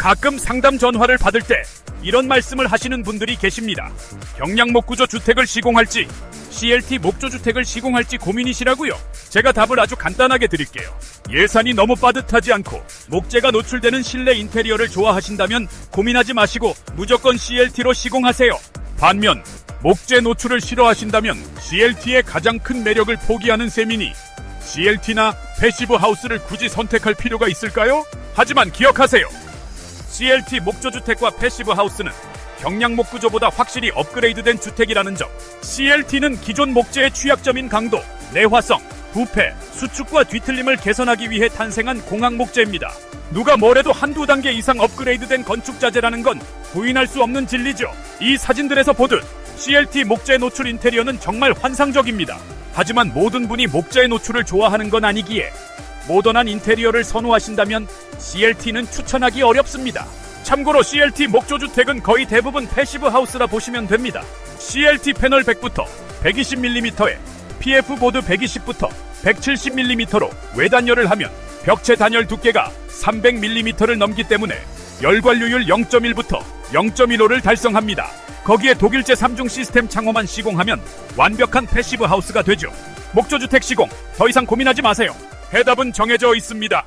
가끔 상담 전화를 받을 때 이런 말씀을 하시는 분들이 계십니다. 경량 목 구조 주택을 시공할지 CLT 목조 주택을 시공할지 고민이시라고요. 제가 답을 아주 간단하게 드릴게요. 예산이 너무 빠듯하지 않고 목재가 노출되는 실내 인테리어를 좋아하신다면 고민하지 마시고 무조건 CLT로 시공하세요. 반면 목재 노출을 싫어하신다면 CLT의 가장 큰 매력을 포기하는 셈이니 CLT나 패시브 하우스를 굳이 선택할 필요가 있을까요? 하지만 기억하세요. CLT 목조주택과 패시브 하우스는 경량 목 구조보다 확실히 업그레이드된 주택이라는 점. CLT는 기존 목재의 취약점인 강도, 내화성, 부패, 수축과 뒤틀림을 개선하기 위해 탄생한 공학 목재입니다. 누가 뭐래도 한두 단계 이상 업그레이드된 건축 자재라는 건 부인할 수 없는 진리죠. 이 사진들에서 보듯 CLT 목재 노출 인테리어는 정말 환상적입니다. 하지만 모든 분이 목재 노출을 좋아하는 건 아니기에 모던한 인테리어를 선호하신다면 CLT는 추천하기 어렵습니다. 참고로 CLT 목조주택은 거의 대부분 패시브 하우스라 보시면 됩니다. CLT 패널 100부터 120mm에 PF 보드 120부터 170mm로 외단열을 하면 벽체 단열 두께가 300mm를 넘기 때문에 열관류율 0.1부터 0.15를 달성합니다. 거기에 독일제 3중 시스템 창호만 시공하면 완벽한 패시브 하우스가 되죠. 목조주택 시공 더 이상 고민하지 마세요. 해답은 정해져 있습니다.